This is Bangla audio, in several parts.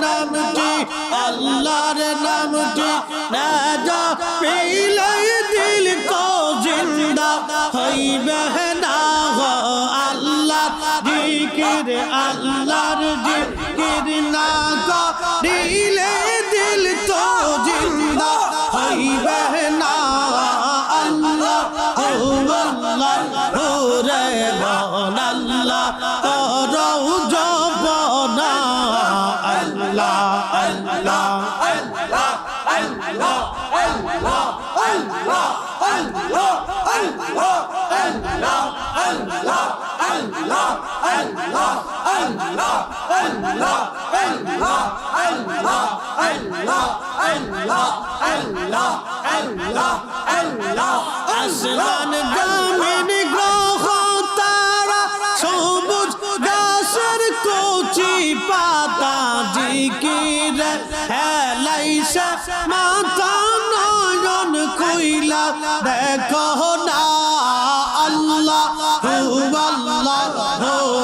নামটি আল্লাহর নামটি না যা পেলে দিল কো জিন্দা। হইবে আসমান জমিন গ্রহ তারা সবুজ গাছের কচি পাতা জিকির নয়ন কইলা দেখো না আল্লাহ আল্লাহ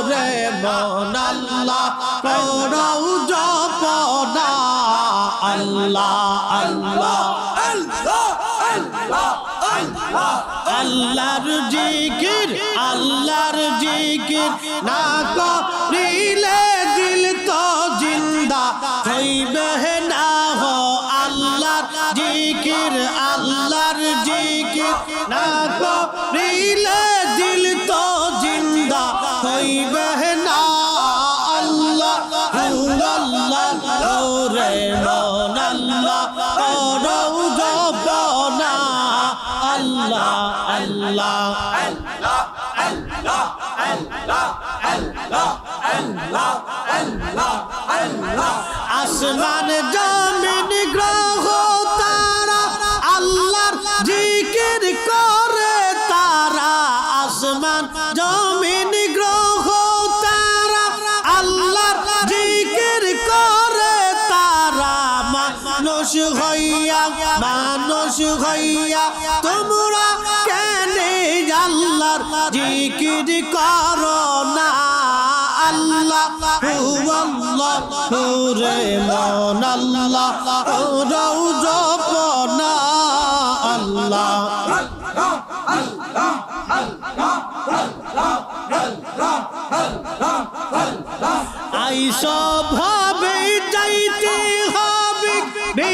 রে মন আল্লাহ, করৌ জপনা আল্লাহ আল্লাহ আল্লাহর জিকির আল্লাহর জিকির, না জিকির আল্লাহর জিকির। না করিলে দিল তো জিন্দা, হইবে না আল্লাহ। আল্লাহ রে মন আল্লাহ করৌ জপনা। আল্লাহ আল্লাহ আসমান জমিন হইয়া, মানুষ হইয়া, তোমরা কেন আল্লাহর জিকির করো না? আল্লাহ হু আল্লাহ রে মন আল্লাহ রৌ জপনা আল্লাহ। আইস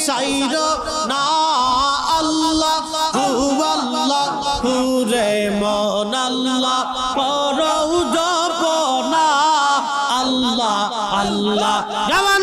সাইর না আল্লাহ আল্লাহ হু মন আল্লাহ পরৌ আল্লাহ আল্লাহ। জবান